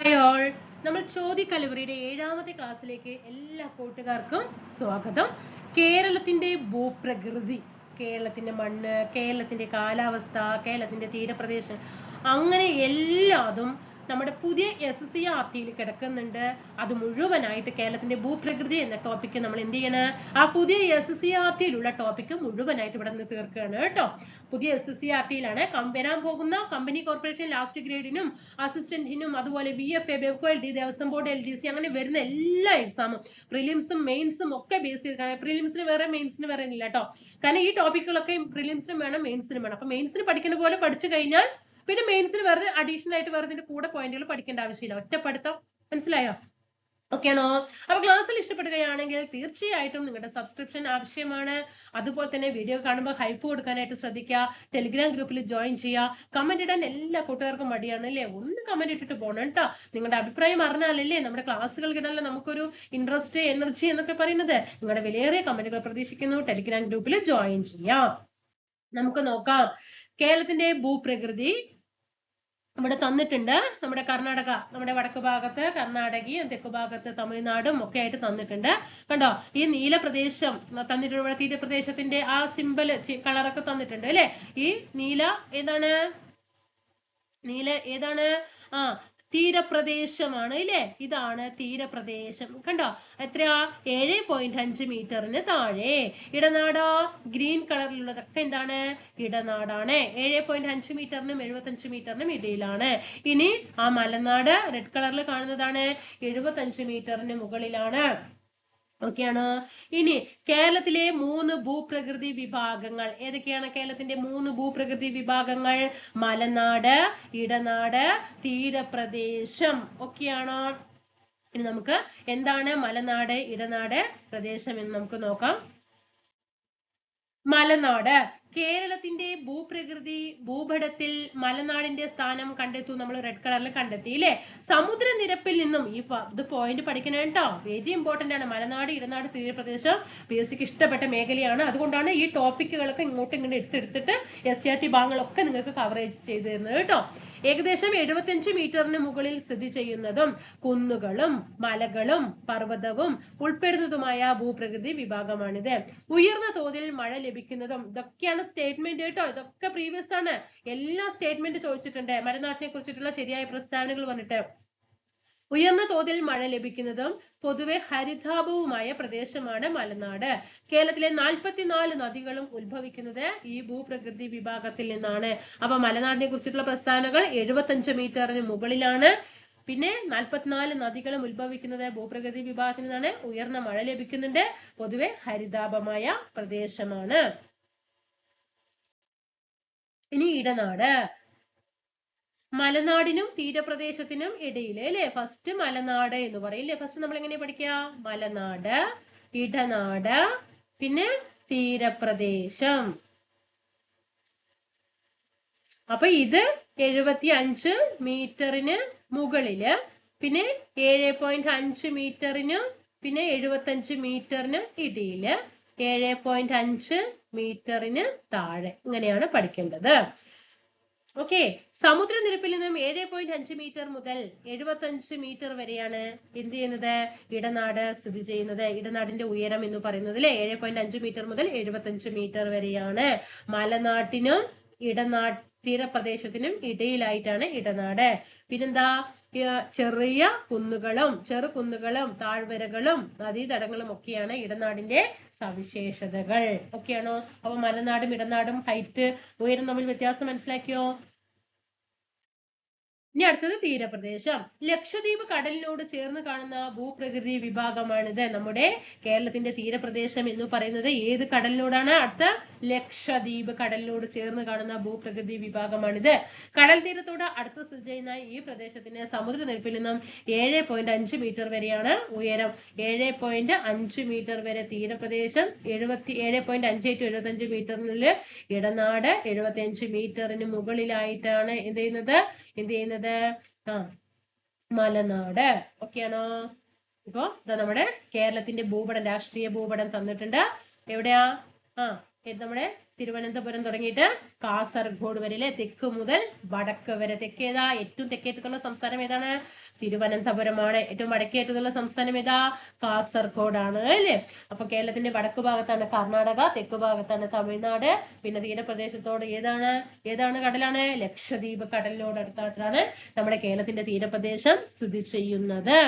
Hi നമ്മൾ ചോദ്യ കലവറിയുടെ ഏഴാമത്തെ ക്ലാസ്സിലേക്ക് എല്ലാ കൂട്ടുകാർക്കും സ്വാഗതം. കേരളത്തിന്റെ ഭൂപ്രകൃതി കേരളത്തിന്റെ മണ്ണ് കേരളത്തിന്റെ കാലാവസ്ഥ കേരളത്തിന്റെ തീരപ്രദേശം അങ്ങനെ എല്ലാതും നമ്മുടെ പുതിയ എസ് സി ആർ ടിയിൽ കിടക്കുന്നുണ്ട്. അത് മുഴുവനായിട്ട് കേരളത്തിന്റെ ഭൂപ്രകൃതി എന്ന ടോപ്പിക്ക് നമ്മൾ എന്ത് ചെയ്യണം? ആ പുതിയ എസ് സി ആർ ടിയിലുള്ള ടോപ്പിക്ക് മുഴുവനായിട്ട് ഇവിടെ നിന്ന് തീർക്കുകയാണ് കേട്ടോ. പുതിയ എസ് സി ആർ ടിയിലാണ് വരാൻ പോകുന്ന കമ്പനി കോർപ്പറേഷൻ ലാസ്റ്റ് ഗ്രേഡിനും അസിസ്റ്റന്റിനും അതുപോലെ B F A Bevco L D Devaswom board L D C അങ്ങനെ വരുന്ന എല്ലാ എക്സാമും പ്രിലിംസും മെയിൻസും ഒക്കെ ബേസ് ചെയ്ത് പ്രിലിംസിന് വേറെ മെയിൻസിന് വേറെ ഇല്ല കേട്ടോ. കാരണം ഈ ടോപ്പിക്കുകളൊക്കെ പ്രിലിംസിനും വേണം മെയിൻസിനും വേണം. അപ്പൊ മെയിൻസിന് പഠിക്കുന്ന പോലെ പഠിച്ചു കഴിഞ്ഞാൽ പിന്നെ മെയിൻസിന് വെറുതെ അഡീഷണൽ ആയിട്ട് വേറെ ഇതിന്റെ കൂടെ പോയിന്റുകൾ പഠിക്കേണ്ട ആവശ്യമില്ല. ഒറ്റപ്പെടുത്തം. മനസ്സിലായോ? ഓക്കെ ആണോ അപ്പൊ ക്ലാസ്സിൽ ഇഷ്ടപ്പെടുകയാണെങ്കിൽ തീർച്ചയായിട്ടും നിങ്ങളുടെ സബ്സ്ക്രിപ്ഷൻ ആവശ്യമാണ്. അതുപോലെ തന്നെ വീഡിയോ കാണുമ്പോൾ ഹൈപ്പ് കൊടുക്കാനായിട്ട് ശ്രദ്ധിക്കുക. ടെലിഗ്രാം ഗ്രൂപ്പിൽ ജോയിൻ ചെയ്യുക. കമന്റ് ഇടാൻ എല്ലാ കൂട്ടുകാർക്കും മടിയാണ് അല്ലേ? ഒന്ന് കമന്റ് ഇട്ടിട്ട് പോകണം കേട്ടോ. നിങ്ങളുടെ അഭിപ്രായം അറിഞ്ഞാലല്ലേ നമ്മുടെ ക്ലാസ്സുകൾ ക്ലാസ്സുകൾക്കിടയിൽ നമുക്കൊരു ഇൻട്രസ്റ്റ് എനർജി എന്നൊക്കെ പറയുന്നത്. നിങ്ങളുടെ വിലയേറിയ കമന്റുകൾ പ്രതീക്ഷിക്കുന്നു. ടെലിഗ്രാം ഗ്രൂപ്പിൽ ജോയിൻ ചെയ്യാം. നമുക്ക് നോക്കാം. കേരളത്തിന്റെ ഭൂപ്രകൃതി ഇവിടെ തന്നിട്ടുണ്ട്. നമ്മുടെ കർണാടക നമ്മുടെ വടക്ക് ഭാഗത്ത് കർണാടകയും തെക്ക് ഭാഗത്ത് തമിഴ്നാടും ഒക്കെ ആയിട്ട് തന്നിട്ടുണ്ട്. കണ്ടോ? ഈ നീല പ്രദേശം തന്നിട്ടുണ്ട്. ഇവിടെ തീരപ്രദേശത്തിന്റെ ആ സിമ്പിൾ കളറൊക്കെ തന്നിട്ടുണ്ട് അല്ലെ? ഈ നീല ഏതാണ്? നീല ഏതാണ്? ആ തീരപ്രദേശമാണ് ഇല്ലേ? ഇതാണ് തീരപ്രദേശം. കണ്ടോ? എത്രയാ? ഏഴ് പോയിന്റ് അഞ്ച് മീറ്ററിന് താഴെ. ഇടനാടോ? ഗ്രീൻ കളറിലുള്ളതൊക്കെ എന്താണ്? ഇടനാടാണ്. ഏഴ് പോയിന്റ് അഞ്ച് മീറ്ററിനും എഴുപത്തഞ്ച് മീറ്ററിനും ഇടയിലാണ്. ഇനി ആ മലനാട് റെഡ് കളറിൽ കാണുന്നതാണ്. എഴുപത്തഞ്ച് മീറ്ററിന് മുകളിലാണ്. ഓക്കെയാണ്. ഇനി കേരളത്തിലെ മൂന്ന് ഭൂപ്രകൃതി വിഭാഗങ്ങൾ. ഏതൊക്കെയാണ് കേരളത്തിന്റെ മൂന്ന് ഭൂപ്രകൃതി വിഭാഗങ്ങൾ? മലനാട് ഇടനാട് തീരപ്രദേശം. ഒക്കെയാണോ ഇനി നമുക്ക് എന്താണ് മലനാട് ഇടനാട് പ്രദേശം എന്ന് നമുക്ക് നോക്കാം. മലനാട്. കേരളത്തിന്റെ ഭൂപ്രകൃതി ഭൂപടത്തിൽ മലനാടിന്റെ സ്ഥാനം കണ്ടെത്തു നമ്മൾ റെഡ് കളറിൽ കണ്ടെത്തി അല്ലേ സമുദ്രനിരപ്പിൽ നിന്നും ഈ ഇത് പോയിന്റ് പഠിക്കണം കേട്ടോ വെരി ഇമ്പോർട്ടന്റ് ആണ്. മലനാട് ഇടനാട് തീരപ്രദേശം ബേസിക് ഇഷ്ടപ്പെട്ട മേഖലയാണ്. അതുകൊണ്ടാണ് ഈ ടോപ്പിക്കുകളൊക്കെ ഇങ്ങോട്ടും ഇങ്ങോട്ട് എടുത്തെടുത്തിട്ട് എസ് സി ആർ ടി ഭാഗങ്ങളൊക്കെ നിങ്ങൾക്ക് കവറേജ് ചെയ്തു തരുന്നത് കേട്ടോ ഏകദേശം എഴുപത്തിയഞ്ച് മീറ്ററിന് മുകളിൽ സ്ഥിതി ചെയ്യുന്നതും കുന്നുകളും മലകളും പർവതവും ഉൾപ്പെടുന്നതുമായ ഭൂപ്രകൃതി വിഭാഗമാണിത്. ഉയർന്ന തോതിൽ മഴ ലഭിക്കുന്നതും ഇതൊക്കെയാണ് സ്റ്റേറ്റ്മെന്റ് കേട്ടോ. ഇതൊക്കെ പ്രീവിയസ് ആണ്. എല്ലാ സ്റ്റേറ്റ്മെന്റ് ചോദിച്ചിട്ടുണ്ട്. മലനാട്ടിനെ കുറിച്ചിട്ടുള്ള ശരിയായ പ്രസ്താവനകൾ വന്നിട്ട്. ഉയർന്ന തോതിൽ മഴ ലഭിക്കുന്നതും പൊതുവെ ഹരിതാപവുമായ പ്രദേശമാണ് മലനാട്. കേരളത്തിലെ നാൽപ്പത്തിനാല് നദികളും ഉത്ഭവിക്കുന്നത് ഈ ഭൂപ്രകൃതി വിഭാഗത്തിൽ നിന്നാണ്. അപ്പൊ മലനാടിനെ കുറിച്ചിട്ടുള്ള പ്രസ്താവനകൾ എഴുപത്തഞ്ച് മീറ്ററിന് മുകളിലാണ്. പിന്നെ നാൽപ്പത്തിനാല് നദികളും ഉത്ഭവിക്കുന്നത് ഭൂപ്രകൃതി വിഭാഗത്തിൽ നിന്നാണ്. ഉയർന്ന മഴ ലഭിക്കുന്നുണ്ട്. പൊതുവെ ഹരിതാപമായ പ്രദേശമാണ്. ഇനി ഇടനാട്. മലനാടിനും തീരപ്രദേശത്തിനും ഇടയിലെ അല്ലെ? ഫസ്റ്റ് മലനാട് എന്ന് പറയും അല്ലെ? ഫസ്റ്റ് നമ്മൾ എങ്ങനെ പഠിക്കുക മലനാട് ഇടനാട് പിന്നെ തീരപ്രദേശം. അപ്പൊ ഇത് എഴുപത്തി അഞ്ച് മീറ്ററിന് മുകളിൽ പിന്നെ ഏഴ് പോയിന്റ് അഞ്ച് മീറ്ററിനും പിന്നെ എഴുപത്തഞ്ച് മീറ്ററിനും ഇടയിൽ ഏഴ് പോയിന്റ് അഞ്ച് മീറ്ററിന് താഴെ. ഇങ്ങനെയാണ് പഠിക്കേണ്ടത്. ഓക്കെ സമുദ്രനിരപ്പിൽ നിന്നും ഏഴ് പോയിന്റ് അഞ്ച് മീറ്റർ മുതൽ എഴുപത്തഞ്ച് മീറ്റർ വരെയാണ് എന്ത് ചെയ്യുന്നത്? ഇടനാട് സ്ഥിതി ചെയ്യുന്നത്. ഇടനാടിന്റെ ഉയരം എന്ന് പറയുന്നത് അല്ലെ ഏഴ് പോയിന്റ് അഞ്ച് മീറ്റർ മുതൽ എഴുപത്തഞ്ച് മീറ്റർ വരെയാണ്. മലനാട്ടിനും ഇടനാട് തീരപ്രദേശത്തിനും ഇടയിലായിട്ടാണ് ഇടനാട്. പിന്നെന്താ? ചെറിയ കുന്നുകളും ചെറു കുന്നുകളും താഴ്വരകളും നദീതടങ്ങളും ഒക്കെയാണ് ഇടനാടിന്റെ സവിശേഷതകൾ. ഒക്കെയാണോ? അപ്പൊ മലനാടും ഇടനാടും ഹൈറ്റ് ഉയരം തമ്മിൽ വ്യത്യാസം മനസ്സിലാക്കിയോ? ഇനി അടുത്തത് തീരപ്രദേശം. ലക്ഷദ്വീപ് കടലിനോട് ചേർന്ന് കാണുന്ന ഭൂപ്രകൃതി വിഭാഗമാണിത്. നമ്മുടെ കേരളത്തിന്റെ തീരപ്രദേശം എന്ന് പറയുന്നത് ഏത് കടലിനോടാണ്? അടുത്ത ലക്ഷദ്വീപ് കടലിനോട് ചേർന്ന് കാണുന്ന ഭൂപ്രകൃതി വിഭാഗമാണിത്. കടൽ തീരത്തോട് അടുത്ത് സ്ഥിതി ചെയ്യുന്ന ഈ പ്രദേശത്തിന് സമുദ്രനിരപ്പിൽ നിന്നും ഏഴ് പോയിന്റ് അഞ്ച് മീറ്റർ വരെയാണ് ഉയരം. ഏഴ് പോയിന്റ് അഞ്ച് മീറ്റർ വരെ തീരപ്രദേശം എഴുപത്തി ഏഴ് പോയിന്റ് അഞ്ച് ടു എഴുപത്തി അഞ്ച് മീറ്ററിനുള്ളിൽ ഇടനാട് എഴുപത്തി അഞ്ച് മീറ്ററിന് മുകളിലായിട്ടാണ് എന്ത് ചെയ്യുന്നത്? എന്ത് ചെയ്യുന്നത്? ആ മലനാട്. ഓക്കെയാണോ? ഇപ്പൊ ഇതാ നമ്മുടെ കേരളത്തിന്റെ ഭൂപടം രാഷ്ട്രീയ ഭൂപടം തന്നിട്ടുണ്ട്. എവിടെയാ? ആ നമ്മുടെ തിരുവനന്തപുരം തുടങ്ങിയിട്ട് കാസർഗോഡ് വരെ അല്ലെ തെക്ക് മുതൽ വടക്ക് വരെ. തെക്ക് ഏതാ? ഏറ്റവും തെക്കേറ്റത്തുള്ള സംസ്ഥാനം ഏതാണ്? തിരുവനന്തപുരമാണ്. ഏറ്റവും വടക്കേറ്റത്തുള്ള സംസ്ഥാനം ഏതാ? കാസർഗോഡാണ് അല്ലെ? അപ്പൊ കേരളത്തിന്റെ വടക്ക് ഭാഗത്താണ് കർണാടക തെക്ക് ഭാഗത്താണ് തമിഴ്നാട്. പിന്നെ തീരപ്രദേശത്തോട് ഏതാണ്? ഏതാണ് കടലാണ്? ലക്ഷദ്വീപ് കടലിനോട് അടുത്തായിട്ടാണ് നമ്മുടെ കേരളത്തിന്റെ തീരപ്രദേശം സ്ഥിതി ചെയ്യുന്നത്.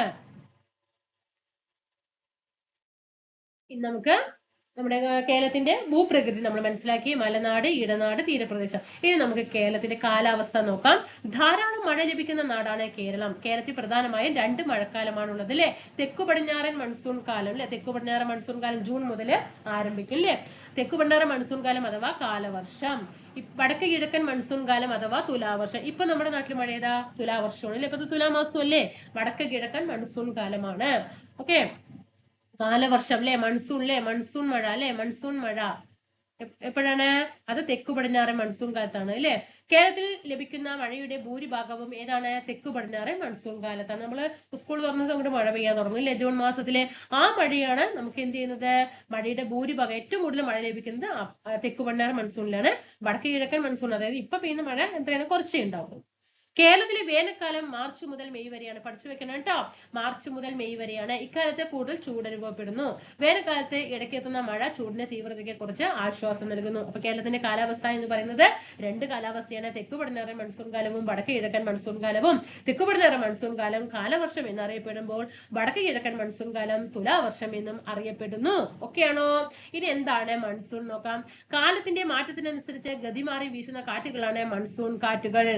ഇനി നമുക്ക് നമ്മുടെ കേരളത്തിന്റെ ഭൂപ്രകൃതി നമ്മൾ മനസ്സിലാക്കി. മലനാട് ഇടനാട് തീരപ്രദേശം. ഇനി നമുക്ക് കേരളത്തിന്റെ കാലാവസ്ഥ നോക്കാം. ധാരാളം മഴ ലഭിക്കുന്ന നാടാണ് കേരളം. കേരളത്തിൽ പ്രധാനമായും രണ്ട് മഴക്കാലമാണുള്ളത് അല്ലെ തെക്കു പടിഞ്ഞാറൻ മൺസൂൺ കാലം അല്ലെ? തെക്കു പടിഞ്ഞാറൻ മൺസൂൺ കാലം ജൂൺ മുതൽ ആരംഭിക്കും അല്ലെ? തെക്കു പടിഞ്ഞാറൻ മൺസൂൺ കാലം അഥവാ കാലവർഷം. വടക്ക് കിഴക്കൻ മൺസൂൺ കാലം അഥവാ തുലാവർഷം. ഇപ്പൊ നമ്മുടെ നാട്ടിൽ മഴ ഏതാ? തുലാവർഷമാണ് അല്ലെ? ഇപ്പൊ തുലാമാസം അല്ലേ വടക്ക് കിഴക്കൻ മൺസൂൺ കാലമാണ്. ഓക്കെ കാലവർഷം അല്ലെ മൺസൂൺ അല്ലെ മൺസൂൺ മഴ അല്ലെ? മൺസൂൺ മഴ. എപ്പോഴാണ്? അത് തെക്കു പടിഞ്ഞാറൻ മൺസൂൺ കാലത്താണ് അല്ലെ? കേരളത്തിൽ ലഭിക്കുന്ന മഴയുടെ ഭൂരിഭാഗവും ഏതാണ്? തെക്കു പടിഞ്ഞാറൻ മൺസൂൺ കാലത്താണ്. നമ്മൾ സ്കൂൾ തുറന്നത് അങ്ങോട്ട് മഴ പെയ്യാൻ തുടങ്ങും അല്ലെ? ജൂൺ മാസത്തിലെ ആ മഴയാണ് നമുക്ക് എന്ത് ചെയ്യുന്നത്? മഴയുടെ ഭൂരിഭാഗം ഏറ്റവും കൂടുതൽ മഴ ലഭിക്കുന്നത് തെക്കു പടിഞ്ഞാറൻ മൺസൂണിലാണ്. വടക്ക് കിഴക്കൻ മൺസൂൺ അതായത് ഇപ്പൊ പെയ്യുന്ന മഴ എത്രയാണ്? കുറച്ചേ ഉണ്ടാവും കേരളത്തിലെ വേനൽക്കാലം മാർച്ച് മുതൽ മെയ് വരെയാണ് പഠിച്ചു വെക്കണം കേട്ടോ. മാർച്ച് മുതൽ മെയ് വരെയാണ് ഇക്കാലത്ത് കൂടുതൽ ചൂട് അനുഭവപ്പെടുന്നു. വേനൽക്കാലത്ത് ഇടയ്ക്കെത്തുന്ന മഴ ചൂടിന്റെ തീവ്രതയ്ക്ക് കുറിച്ച് ആശ്വാസം നൽകുന്നു. അപ്പൊ കേരളത്തിന്റെ കാലാവസ്ഥ എന്ന് പറയുന്നത് രണ്ട് കാലാവസ്ഥയാണ്. തെക്കു പടിഞ്ഞാറൻ മൺസൂൺ കാലവും വടക്ക് കിഴക്കൻ മൺസൂൺ കാലവും തെക്കു പടിഞ്ഞാറൻ മൺസൂൺ കാലം കാലവർഷം എന്നറിയപ്പെടുമ്പോൾ വടക്ക് കിഴക്കൻ മൺസൂൺ കാലം തുലാവർഷം എന്നും അറിയപ്പെടുന്നു. ഒക്കെയാണോ ഇനി എന്താണ് മൺസൂൺ നോക്കാം. കാലത്തിന്റെ മാറ്റത്തിനനുസരിച്ച് ഗതിമാറി വീശുന്ന കാറ്റുകളാണ് മൺസൂൺ കാറ്റുകൾ.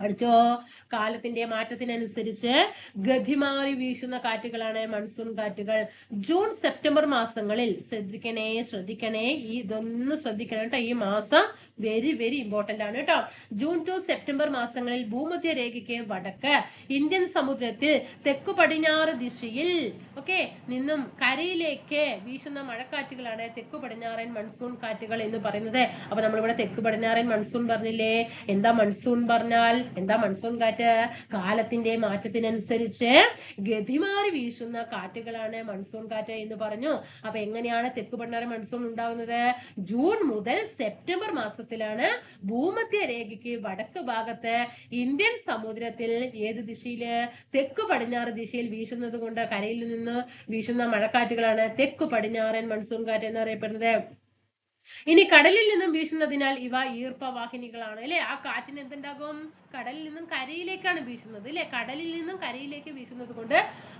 പഠിച്ചോ? കാലത്തിന്റെ മാറ്റത്തിനനുസരിച്ച് ഗതിമാറി വീശുന്ന കാറ്റുകളാണ് മൺസൂൺ കാറ്റുകൾ. ജൂൺ സെപ്റ്റംബർ മാസങ്ങളിൽ ശ്രദ്ധിക്കണേ ശ്രദ്ധിക്കണേ. ഈ ഇതൊന്ന് ശ്രദ്ധിക്കണം കേട്ടോ. ഈ മാസം വെരി വെരി ഇമ്പോർട്ടന്റ് ആണ് കേട്ടോ. ജൂൺ ടു സെപ്റ്റംബർ മാസങ്ങളിൽ ഭൂമധ്യ രേഖയ്ക്ക് വടക്ക് ഇന്ത്യൻ സമുദ്രത്തിൽ തെക്കു പടിഞ്ഞാറ് ദിശയിൽ ഓക്കെ നിന്നും കരയിലേക്ക് വീശുന്ന മഴക്കാറ്റുകളാണ് തെക്കു പടിഞ്ഞാറൻ മൺസൂൺ കാറ്റുകൾ എന്ന് പറയുന്നത്. അപ്പൊ നമ്മളിവിടെ തെക്കു പടിഞ്ഞാറൻ മൺസൂൺ പറഞ്ഞില്ലേ? എന്താ മൺസൂൺ പറഞ്ഞാൽ? എന്താ മൺസൂൺ കാറ്റ് കാലത്തിന്റെ മാറ്റത്തിനനുസരിച്ച് ഗതിമാറി വീശുന്ന കാറ്റുകളാണ് മൺസൂൺ കാറ്റ് എന്ന് പറഞ്ഞു. അപ്പൊ എങ്ങനെയാണ് തെക്ക് പടിഞ്ഞാറ് മൺസൂൺ ഉണ്ടാകുന്നത് ജൂൺ മുതൽ സെപ്റ്റംബർ മാസത്തിലാണ് ഭൂമധ്യ രേഖയ്ക്ക് വടക്ക് ഭാഗത്ത് ഇന്ത്യൻ സമുദ്രത്തിൽ ഏത് ദിശയിൽ തെക്ക് പടിഞ്ഞാറ് ദിശയിൽ വീശുന്നത് കൊണ്ട് കരയിൽ നിന്ന് വീശുന്ന മഴക്കാറ്റുകളാണ് തെക്ക് പടിഞ്ഞാറൻ മൺസൂൺ കാറ്റ് എന്നറിയപ്പെടുന്നത്. ഇനി കടലിൽ നിന്നും വീശുന്നതിനാൽ ഇവ ഈർപ്പവാഹിനികളാണ്. അല്ലെ? ആ കാറ്റിന് എന്തുണ്ടാകും? കടലിൽ നിന്നും കരയിലേക്കാണ് വീശുന്നത് അല്ലെ കടലിൽ നിന്നും കരയിലേക്ക് വീശുന്നത് കൊണ്ട്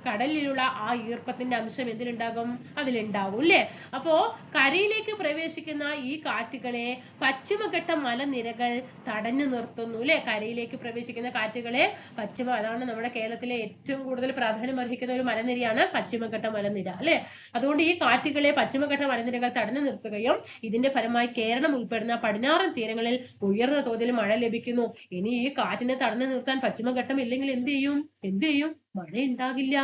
കടലിലുള്ള ആ ഈർപ്പത്തിന്റെ അംശം എന്തിലുണ്ടാകും? അതിലുണ്ടാകും അല്ലെ അപ്പോ കരയിലേക്ക് പ്രവേശിക്കുന്ന ഈ കാറ്റുകളെ പശ്ചിമഘട്ട മലനിരകൾ തടഞ്ഞു നിർത്തുന്നു അല്ലെ കരയിലേക്ക് പ്രവേശിക്കുന്ന കാറ്റുകളെ പശ്ചിമ അതാണ് നമ്മുടെ കേരളത്തിലെ ഏറ്റവും കൂടുതൽ പ്രാധാന്യം അർഹിക്കുന്ന ഒരു മലനിരയാണ് പശ്ചിമഘട്ട മലനിര അല്ലെ? അതുകൊണ്ട് ഈ കാറ്റുകളെ പശ്ചിമഘട്ട മലനിരകൾ തടഞ്ഞു നിർത്തുകയും ഇതിന്റെ ഫലമായി കേരളം ഉൾപ്പെടുന്ന പടിഞ്ഞാറൻ തീരങ്ങളിൽ ഉയർന്ന തോതിൽ മഴ ലഭിക്കുന്നു. ഇനി ഈ കാറ്റിനെ തടഞ്ഞു നിർത്താൻ പശ്ചിമഘട്ടം ഇല്ലെങ്കിൽ എന്ത് ചെയ്യും? എന്ത് ചെയ്യും? മഴ ഉണ്ടാകില്ല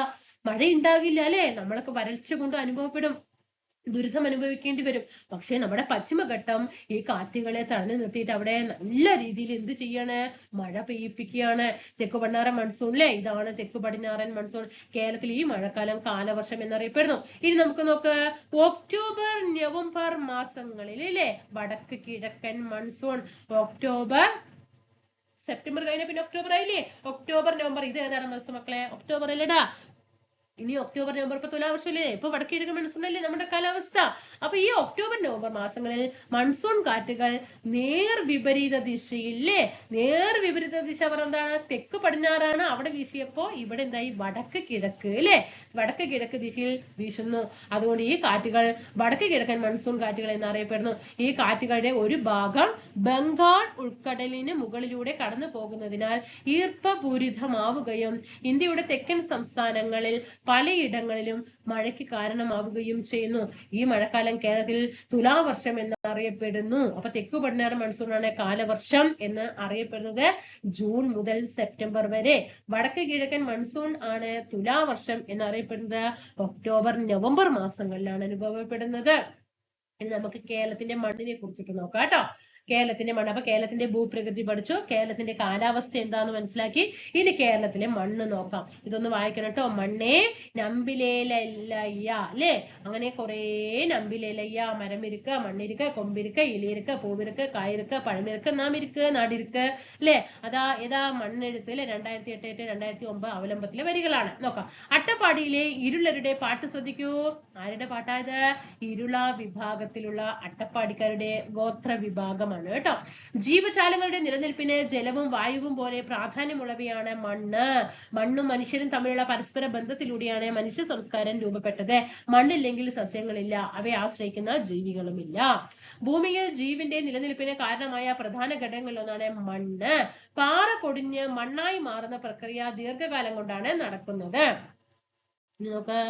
മഴ ഉണ്ടാകില്ല അല്ലെ? നമ്മളൊക്കെ വരൾച്ച കൊണ്ട് അനുഭവപ്പെടും. ദുരിതം അനുഭവിക്കേണ്ടി വരും. പക്ഷെ നമ്മുടെ പശ്ചിമഘട്ടം ഈ കാറ്റുകളെ തടഞ്ഞു നിർത്തിയിട്ട് അവിടെ നല്ല രീതിയിൽ എന്ത് ചെയ്യാണ്? മഴ പെയ്യിപ്പിക്കുകയാണ്. തെക്കു പടിഞ്ഞാറൻ മൺസൂൺ അല്ലേ ഇതാണ് തെക്കു പടിഞ്ഞാറൻ മൺസൂൺ കേരളത്തിൽ ഈ മഴക്കാലം കാലവർഷം എന്നറിയപ്പെടുന്നു. ഇനി നമുക്ക് നോക്ക്. ഒക്ടോബർ നവംബർ മാസങ്ങളിൽ അല്ലേ വടക്ക് കിഴക്കൻ മൺസൂൺ ഒക്ടോബർ സെപ്റ്റംബർ കഴിഞ്ഞ പിന്നെ ഒക്ടോബർ ആയില്ലേ? ഒക്ടോബർ നവംബർ ഇത് ഏതാണ് മാസം മക്കളെ? ഒക്ടോബർ അല്ലേടാ? ഇനി ഒക്ടോബർ നവംബർ ഇപ്പൊ തുലാവർഷമല്ലേ ഇപ്പൊ വടക്കിഴക്ക് മൺസൂണല്ലേ നമ്മുടെ കാലാവസ്ഥ. അപ്പൊ ഈ ഒക്ടോബർ നവംബർ മാസങ്ങളിൽ മൺസൂൺ കാറ്റുകൾ നേർ വിപരീത ദിശയില്ലേ? നേർ വിപരീത ദിശ എന്താണ്? തെക്ക് പടിഞ്ഞാറാണ്. അവിടെ വീശിയപ്പോ ഇവിടെ എന്തായി? വടക്ക് കിഴക്ക് അല്ലേ? വടക്ക് കിഴക്ക് ദിശയിൽ വീശുന്നു. അതുകൊണ്ട് ഈ കാറ്റുകൾ വടക്ക് കിഴക്കൻ മൺസൂൺ കാറ്റുകൾ എന്നറിയപ്പെടുന്നു. ഈ കാറ്റുകളുടെ ഒരു ഭാഗം ബംഗാൾ ഉൾക്കടലിന് മുകളിലൂടെ കടന്നു പോകുന്നതിനാൽ ഈർപ്പപൂരിതമാവുകയും ഇന്ത്യയുടെ തെക്കൻ സംസ്ഥാനങ്ങളിൽ പലയിടങ്ങളിലും മഴയ്ക്ക് കാരണമാവുകയും ചെയ്യുന്നു. ഈ മഴക്കാലം കേരളത്തിൽ തുലാവർഷം എന്ന് അറിയപ്പെടുന്നു അപ്പൊ തെക്കു പടിഞ്ഞാറ് മൺസൂണാണ് കാലവർഷം എന്ന് അറിയപ്പെടുന്നത്. ജൂൺ മുതൽ സെപ്റ്റംബർ വരെ. വടക്ക് കിഴക്കൻ മൺസൂൺ ആണ് തുലാവർഷം എന്നറിയപ്പെടുന്നത്. ഒക്ടോബർ നവംബർ മാസങ്ങളിലാണ് അനുഭവപ്പെടുന്നത്. ഇനി നമുക്ക് കേരളത്തിന്റെ മണ്ണിനെ കുറിച്ചിട്ട് നോക്കാം കേട്ടോ. കേരളത്തിന്റെ മണ്ണ്. അപ്പൊ കേരളത്തിന്റെ ഭൂപ്രകൃതി പഠിച്ചു. കേരളത്തിന്റെ കാലാവസ്ഥ എന്താന്ന് മനസ്സിലാക്കി. ഇനി കേരളത്തിലെ മണ്ണ് നോക്കാം. ഇതൊന്ന് വായിക്കണം കേട്ടോ മണ്ണേ നമ്പിലേലയ്യ അല്ലേ? അങ്ങനെ കുറേ നമ്പിലേലയ്യ മരം ഇരിക്ക മണ്ണിരിക്ക കൊമ്പിരിക്ക ഇലയിരുക്ക് പൂവിരിക്ക കായിരിക്ക പഴമിരിക്ക നാമിരുക്ക് നാടിരുക്ക് അല്ലേ? അതാ ഏതാ മണ്ണെഴുത്തിലെ രണ്ടായിരത്തി എട്ട് എട്ട് രണ്ടായിരത്തി ഒമ്പത് അവലംബത്തിലെ വരികളാണ്. നോക്കാം. അട്ടപ്പാടിയിലെ ഇരുളരുടെ പാട്ട് ശ്രദ്ധിക്കൂ. ആരുടെ പാട്ടായത് ഇരുള വിഭാഗത്തിലുള്ള അട്ടപ്പാടിക്കാരുടെ ഗോത്ര വിഭാഗമാണ് കേട്ടോ. ജീവജാലങ്ങളുടെ നിലനിൽപ്പിന് ജലവും വായുവും പോലെ പ്രാധാന്യമുള്ളവയാണ് മണ്ണ്. മണ്ണും മനുഷ്യരും തമ്മിലുള്ള പരസ്പര ബന്ധത്തിലൂടെയാണ് മനുഷ്യ സംസ്കാരം രൂപപ്പെട്ടത്. മണ്ണില്ലെങ്കിൽ സസ്യങ്ങളില്ല. അവയെ ആശ്രയിക്കുന്ന ജീവികളുമില്ല. ഭൂമിയിൽ ജീവിന്റെ നിലനിൽപ്പിന് കാരണമായ പ്രധാന ഘടകങ്ങളിലൊന്നാണ് മണ്ണ്. പാറ പൊടിഞ്ഞ് മണ്ണായി മാറുന്ന പ്രക്രിയ ദീർഘകാലം കൊണ്ടാണ് നടക്കുന്നത്. നോക്ക്.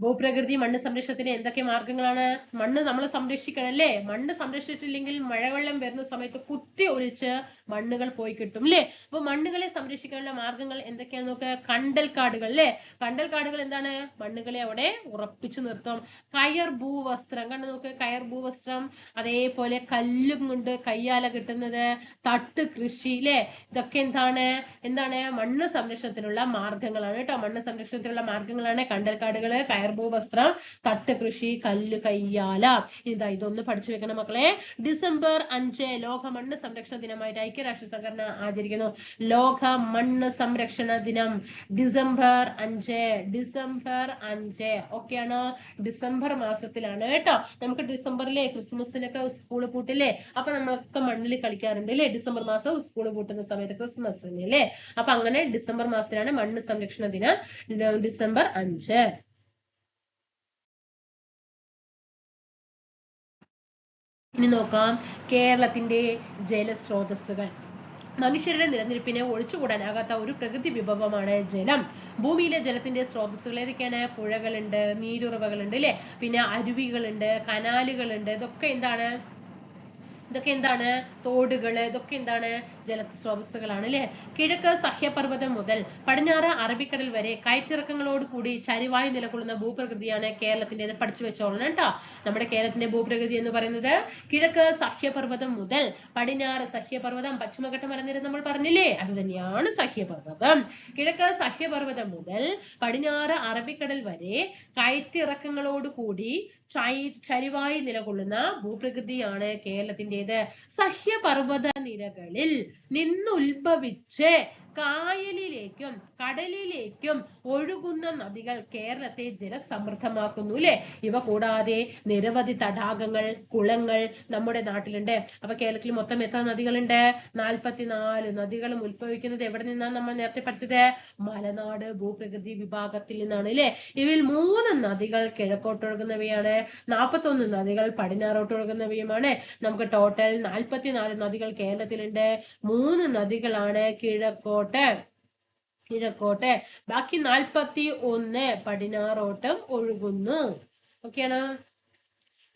ഭൂപ്രകൃതി മണ്ണ് സംരക്ഷണത്തിന് എന്തൊക്കെ മാർഗങ്ങളാണ്? മണ്ണ് നമ്മൾ സംരക്ഷിക്കണം അല്ലേ മണ്ണ് സംരക്ഷിച്ചിട്ടില്ലെങ്കിൽ മഴവെള്ളം വരുന്ന സമയത്ത് കുത്തി ഒലിച്ച് മണ്ണുകൾ പോയി കിട്ടും അല്ലേ അപ്പൊ മണ്ണുകളെ സംരക്ഷിക്കാനുള്ള മാർഗങ്ങൾ എന്തൊക്കെയാണ് നോക്കുക കണ്ടൽ കാടുകൾ അല്ലേ കണ്ടൽ കാടുകൾ എന്താണ്? മണ്ണുകളെ അവിടെ ഉറപ്പിച്ചു നിർത്തും. കയർ ഭൂവസ്ത്രം. കണ്ടു നോക്ക് കയർ ഭൂവസ്ത്രം. അതേപോലെ കല്ലും കൊണ്ട് കയ്യാല കിട്ടുന്നത് തട്ട് കൃഷി അല്ലേ ഇതൊക്കെ എന്താണ്? എന്താണ്? മണ്ണ് സംരക്ഷണത്തിനുള്ള മാർഗങ്ങളാണ് കേട്ടോ. മണ്ണ് സംരക്ഷണത്തിനുള്ള മാർഗങ്ങളാണ് കണ്ടൽക്കാടുകൾ കയർഭൂ വസ്ത്ര തട്ട് കൃഷി കല്ല് കയ്യാല. ഇതാ ഇതൊന്ന് പഠിച്ചു വെക്കണം മക്കളെ. ഡിസംബർ അഞ്ച് ലോക മണ്ണ് സംരക്ഷണ ദിനമായിട്ട് ഐക്യരാഷ്ട്ര സംഘടന ആചരിക്കുന്നു. ലോക മണ്ണ് സംരക്ഷണ ദിനം. ഡിസംബർ അഞ്ച് ഡിസംബർ അഞ്ച്. ഓക്കെയാണോ ഡിസംബർ മാസത്തിലാണ് കേട്ടോ. നമുക്ക് ഡിസംബറിലെ ക്രിസ്മസിനൊക്കെ സ്കൂൾ പൂട്ടില്ലേ? അപ്പൊ നമ്മളൊക്കെ മണ്ണിൽ കളിക്കാറുണ്ട് അല്ലേ? ഡിസംബർ മാസം സ്കൂൾ പൂട്ടുന്ന സമയത്ത് ക്രിസ്മസിന് അല്ലേ? അപ്പൊ അങ്ങനെ ഡിസംബർ മാസത്തിലാണ് മണ്ണ് സംരക്ഷണ ദിനം ഡിസംബർ അഞ്ച്. ഇനി നോക്കാം. കേരളത്തിന്റെ ജലസ്രോതസ്സുകൾ. മനുഷ്യരുടെ നിലനിൽപ്പിനെ ഒഴിച്ചുകൂടാനാകാത്ത ഒരു പ്രകൃതി വിഭവമാണ് ജലം. ഭൂമിയിലെ ജലത്തിന്റെ സ്രോതസ്സുകൾ ഏതൊക്കെയാണ്? പുഴകളുണ്ട് നീരുറവകളുണ്ട് അല്ലെ? പിന്നെ അരുവികളുണ്ട് കനാലുകളുണ്ട്. ഇതൊക്കെ എന്താണ്? ഇതൊക്കെ എന്താണ്? തോടുകൾ ഇതൊക്കെ എന്താണ്? ജല സ്രോതസ്സുകളാണ് അല്ലെ? കിഴക്ക് സഹ്യപർവതം മുതൽ പടിഞ്ഞാറ് അറബിക്കടൽ വരെ കയറ്റിറക്കങ്ങളോട് കൂടി ചരിവായി നിലകൊള്ളുന്ന ഭൂപ്രകൃതിയാണ് കേരളത്തിന്റെത്. പഠിച്ചു വെച്ചോളണം കേട്ടോ. നമ്മുടെ കേരളത്തിന്റെ ഭൂപ്രകൃതി എന്ന് പറയുന്നത് കിഴക്ക് സഹ്യപർവതം മുതൽ പടിഞ്ഞാറ് സഹ്യപർവതം പശ്ചിമഘട്ടം മലനിര നമ്മൾ പറഞ്ഞില്ലേ? അത് തന്നെയാണ് സഹ്യപർവതം. കിഴക്ക് സഹ്യപർവതം മുതൽ പടിഞ്ഞാറ് അറബിക്കടൽ വരെ കയറ്റിറക്കങ്ങളോട് കൂടി ചരിവായി നിലകൊള്ളുന്ന ഭൂപ്രകൃതിയാണ് കേരളത്തിന്റെത് സഹ്യപർവത നിരകളിൽ നിന്നുത്ഭവിച്ച് കായലിലേക്കും കടലിലേക്കും ഒഴുകുന്ന നദികൾ കേരളത്തെ ജലസമൃദ്ധമാക്കുന്നു അല്ലെ? ഇവ കൂടാതെ നിരവധി തടാകങ്ങൾ കുളങ്ങൾ നമ്മുടെ നാട്ടിലുണ്ട്. അപ്പൊ കേരളത്തിൽ മൊത്തം എത്ര നദികളുണ്ട്? നാൽപ്പത്തിനാല് നദികളും ഉത്ഭവിക്കുന്നത് എവിടെ നിന്നാണ് നമ്മൾ നേരത്തെ പഠിച്ചത്? മലനാട് ഭൂപ്രകൃതി വിഭാഗത്തിൽ നിന്നാണ് അല്ലെ? ഇവയിൽ മൂന്ന് നദികൾ കിഴക്കോട്ടൊഴുകുന്നവയാണ് നാൽപ്പത്തൊന്ന് നദികൾ പടിഞ്ഞാറോട്ട് ഒഴുകുന്നവയുമാണ് നമുക്ക് ടോട്ടൽ നാൽപ്പത്തിനാല് നദികൾ കേരളത്തിലുണ്ട്. മൂന്ന് നദികളാണ് കിഴക്കോട്ട് കിഴക്കോട്ട്. ബാക്കി നാൽപ്പത്തി ഒന്ന് പടിഞ്ഞാറോട്ടും ഒഴുകുന്നു. ഓക്കെയാണോ?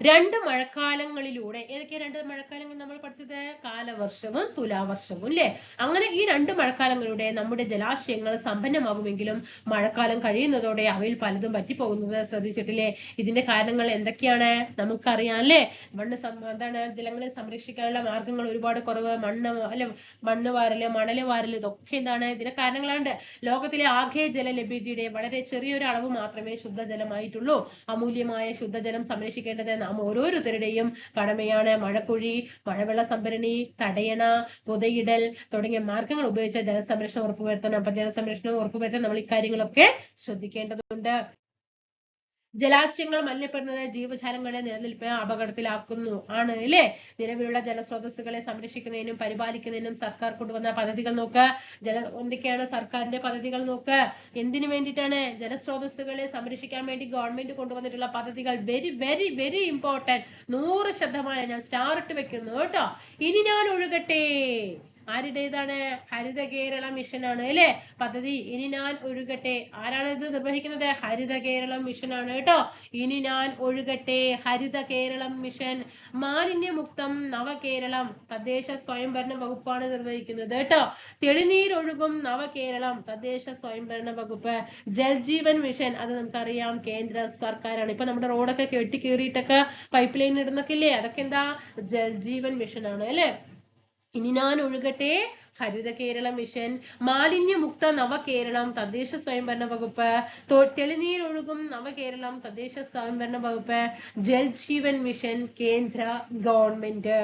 രണ്ട് മഴക്കാലങ്ങളിലൂടെ ഏതൊക്കെയാ രണ്ട് മഴക്കാലങ്ങൾ നമ്മൾ പഠിച്ചത്? കാലവർഷവും തുലാവർഷവും അല്ലേ അങ്ങനെ ഈ രണ്ട് മഴക്കാലങ്ങളിലൂടെ നമ്മുടെ ജലാശയങ്ങൾ സമ്പന്നമാകുമെങ്കിലും മഴക്കാലം കഴിയുന്നതോടെ അവയിൽ പലതും പറ്റിപ്പോകുന്നത് ശ്രദ്ധിച്ചിട്ടില്ലേ? ഇതിന്റെ കാരണങ്ങൾ എന്തൊക്കെയാണ്? നമുക്കറിയാം അല്ലേ മണ്ണ് എന്താണ് ജലങ്ങളെ സംരക്ഷിക്കാനുള്ള മാർഗങ്ങൾ ഒരുപാട് കുറവ്. മണ്ണ് അല്ലെ മണ്ണ് വാരൽ മണൽ വാരൽ ഇതൊക്കെ എന്താണ് ഇതിന്റെ കാരണങ്ങളാണ്. ലോകത്തിലെ ആകെ ജല ജലലഭ്യതയുടെ വളരെ ചെറിയൊരു അളവ് മാത്രമേ ശുദ്ധജലമായിട്ടുള്ളൂ. അമൂല്യമായ ശുദ്ധജലം സംരക്ഷിക്കേണ്ടത് നാം ഓരോരുത്തരുടെയും കടമയാണ്. മഴക്കുഴി മഴവെള്ള സംഭരണി തടയണ പുതയിടൽ തുടങ്ങിയ മാർഗങ്ങൾ ഉപയോഗിച്ച് ജലസംരക്ഷണം ഉറപ്പുവരുത്തണം. അപ്പൊ ജലസംരക്ഷണം ഉറപ്പുവരുത്താൻ നമ്മൾ ഇക്കാര്യങ്ങളൊക്കെ ശ്രദ്ധിക്കേണ്ടതുണ്ട്. ജലാശയങ്ങൾ മലിനപ്പെടുന്നത് ജീവജാലങ്ങളുടെ നിലനിൽപ്പ് അപകടത്തിലാക്കുന്നു. ആണ് അല്ലേ? നിലവിലുള്ള ജലസ്രോതസ്സുകളെ സംരക്ഷിക്കുന്നതിനും പരിപാലിക്കുന്നതിനും സർക്കാർ കൊണ്ടുവന്ന പദ്ധതികൾ നോക്ക്. ജല എന്തൊക്കെയാണ് സർക്കാരിന്റെ പദ്ധതികൾ നോക്ക്. എന്തിനു വേണ്ടിയിട്ടാണ് ജലസ്രോതസ്സുകളെ സംരക്ഷിക്കാൻ വേണ്ടി ഗവൺമെന്റ് കൊണ്ടുവന്നിട്ടുള്ള പദ്ധതികൾ? വെരി വെരി വെരി ഇമ്പോർട്ടന്റ് നൂറ് ശതമാനം ഞാൻ സ്റ്റാർ ഇട്ട് വെക്കുന്നു കേട്ടോ. ഇനി ഞാൻ ഒഴുകട്ടെ. ആരുടേതാണ്? ഹരിത കേരള മിഷൻ ആണ് അല്ലെ? പദ്ധതി ഇനി ഞാൻ ഒഴുകട്ടെ. ആരാണ് ഇത് നിർവഹിക്കുന്നത്? ഹരിത കേരളം മിഷൻ ആണ് കേട്ടോ. ഇനി ഞാൻ ഒഴുകട്ടെ. ഹരിത കേരളം മിഷൻ മാലിന്യമുക്തം നവകേരളം തദ്ദേശ സ്വയംഭരണ വകുപ്പാണ് നിർവഹിക്കുന്നത് കേട്ടോ. തെളിനീരൊഴുകും നവകേരളം തദ്ദേശ സ്വയംഭരണ വകുപ്പ്. ജൽജീവൻ മിഷൻ അത് നമുക്കറിയാം കേന്ദ്ര സർക്കാരാണ്. ഇപ്പൊ നമ്മുടെ റോഡൊക്കെ കെട്ടി കീറിയിട്ടൊക്കെ പൈപ്പ് ലൈൻ ഇടുന്നൊക്കെ ഇല്ലേ? അതൊക്കെ എന്താ? ജൽജീവൻ മിഷൻ ആണ് അല്ലെ? ഇനി ഞാൻ ഒഴുകട്ടെ. ഹരിത കേരള മിഷൻ. മാലിന്യമുക്ത നവകേരളം തദ്ദേശ സ്വയംഭരണ വകുപ്പ്. തെളിനീരൊഴുകും നവകേരളം തദ്ദേശ സ്വയംഭരണ വകുപ്പ്. ജൽജീവൻ മിഷൻ കേന്ദ്ര ഗവൺമെന്റ്.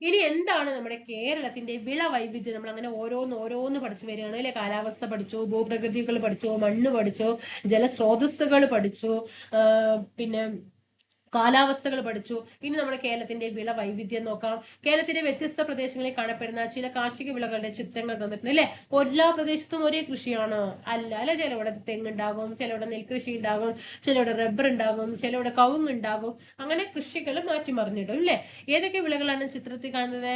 ഇനി എന്താണ് നമ്മുടെ കേരളത്തിന്റെ വിള വൈവിധ്യം? നമ്മൾ അങ്ങനെ ഓരോന്ന് ഓരോന്ന് പഠിച്ചു വരികയാണ് അല്ലെ? കാലാവസ്ഥ പഠിച്ചു ഭൂപ്രകൃതികൾ പഠിച്ചു മണ്ണ് പഠിച്ചു ജലസ്രോതസ്സുകൾ പഠിച്ചു പിന്നെ കാലാവസ്ഥകൾ പഠിച്ചു. ഇനി നമ്മുടെ കേരളത്തിന്റെ വിള വൈവിധ്യം നോക്കാം. കേരളത്തിന്റെ വ്യത്യസ്ത പ്രദേശങ്ങളിൽ കാണപ്പെടുന്ന ചില കാർഷിക വിളകളുടെ ചിത്രങ്ങൾ തന്നിട്ടുണ്ട് അല്ലെ? എല്ലാ പ്രദേശത്തും ഒരേ കൃഷിയാണ്. അല്ല അല്ലെ ചിലവിടെ തെങ്ങുണ്ടാകും ചിലവിടെ നെൽകൃഷി ഉണ്ടാകും ചിലവിടെ റബ്ബർ ഉണ്ടാകും ചിലവിടെ കവുങ്ങ് ഉണ്ടാകും. അങ്ങനെ കൃഷികൾ മാറ്റി മറിഞ്ഞിടും അല്ലെ? ഏതൊക്കെ വിളകളാണ് ചിത്രത്തിൽ കാണുന്നത്?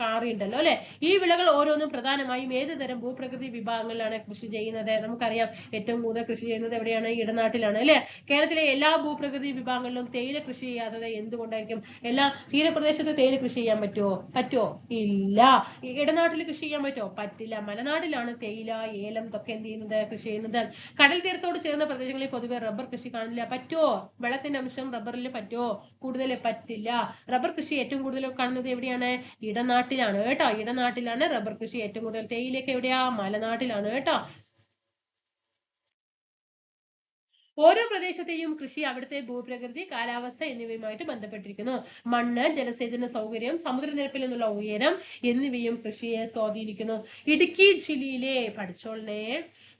കാറിയുണ്ടല്ലോ അല്ലെ? ഈ വിളകൾ ഓരോന്നും പ്രധാനമായും ഏത് തരം ഭൂപ്രകൃതി വിഭാഗങ്ങളിലാണ് കൃഷി ചെയ്യുന്നത്? നമുക്കറിയാം ഏറ്റവും കൂടുതൽ കൃഷി ചെയ്യുന്നത് എവിടെയാണ്? ഇടനാട്ടിലാണ് അല്ലെ? കേരളത്തിലെ എല്ലാ ഭൂപ്രകൃതി വിഭാഗങ്ങളിലും തേയില കൃഷി ചെയ്യാത്തത് എന്തുകൊണ്ടായിരിക്കും? എല്ലാ തീരപ്രദേശത്ത് തേയില കൃഷി ചെയ്യാൻ പറ്റുമോ പറ്റുമോ ഇല്ല. ഇടനാട്ടിൽ കൃഷി ചെയ്യാൻ പറ്റുമോ പറ്റില്ല. മലനാടിലാണ് തേയില ഏലം ഇതൊക്കെ എന്ത് ചെയ്യുന്നത്? കൃഷി ചെയ്യുന്നത്. കടൽ തീരത്തോട് ചേർന്ന പ്രദേശങ്ങളിൽ പൊതുവെ റബ്ബർ കൃഷി കാണില്ല. പറ്റുമോ വെള്ളത്തിന്റെ അംശം റബ്ബറിൽ പറ്റുമോ കൂടുതൽ പറ്റില്ല. റബ്ബർ കൃഷി ഏറ്റവും കൂടുതൽ കാണുന്നത് എവിടെയാണ്? ഇടനാട്ടിലാണ് കേട്ടോ. ഇടനാട്ടിലാണ് റബ്ബർ കൃഷി ഏറ്റവും കൂടുതൽ. തേയിലയൊക്കെ എവിടെയാ? മലനാട്ടിലാണ് കേട്ടോ. ഓരോ പ്രദേശത്തെയും കൃഷി അവിടുത്തെ ഭൂപ്രകൃതി കാലാവസ്ഥ എന്നിവയുമായിട്ട് ബന്ധപ്പെട്ടിരിക്കുന്നു. മണ്ണ് ജലസേചന സൗകര്യം സമുദ്രനിരപ്പിൽ നിന്നുള്ള ഉയരം എന്നിവയും കൃഷിയെ സ്വാധീനിക്കുന്നു. ഇടുക്കി ജില്ലയിലെ പഠിച്ചോളനെ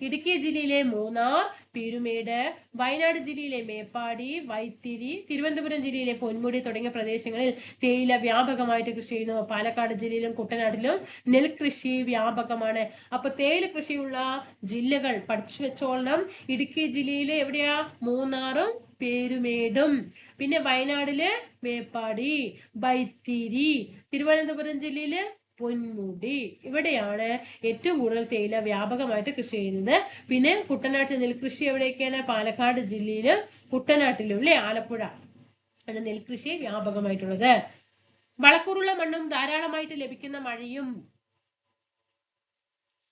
ഇടുക്കി ജില്ലയിലെ മൂന്നാർ പീരുമേട് വയനാട് ജില്ലയിലെ മേപ്പാടി വൈത്തിരി തിരുവനന്തപുരം ജില്ലയിലെ പൊന്മുടി തുടങ്ങിയ പ്രദേശങ്ങളിൽ തേയില വ്യാപകമായിട്ട് കൃഷി ചെയ്യുന്നു. പാലക്കാട് ജില്ലയിലും കുട്ടനാട്ടിലും നെൽകൃഷി വ്യാപകമാണ്. അപ്പൊ തേയില കൃഷിയുള്ള ജില്ലകൾ പഠിച്ചു വെച്ചോളണം. ഇടുക്കി ജില്ലയിലെ എവിടെയാ? മൂന്നാറും പേരുമേടും. പിന്നെ വയനാടിൽ മേപ്പാടി വൈത്തിരി തിരുവനന്തപുരം ജില്ലയിൽ പൊന്മുടി. ഇവിടെയാണ് ഏറ്റവും കൂടുതൽ തേയില വ്യാപകമായിട്ട് കൃഷി ചെയ്യുന്നത്. പിന്നെ കുട്ടനാട്ടിൽ നെൽകൃഷി എവിടെയൊക്കെയാണ്? പാലക്കാട് ജില്ലയിൽ കുട്ടനാട്ടിലും അല്ലെ ആലപ്പുഴ ആണ് നെൽകൃഷി വ്യാപകമായിട്ടുള്ളത്. വളക്കൂറുള്ള മണ്ണും ധാരാളമായിട്ട് ലഭിക്കുന്ന മഴയും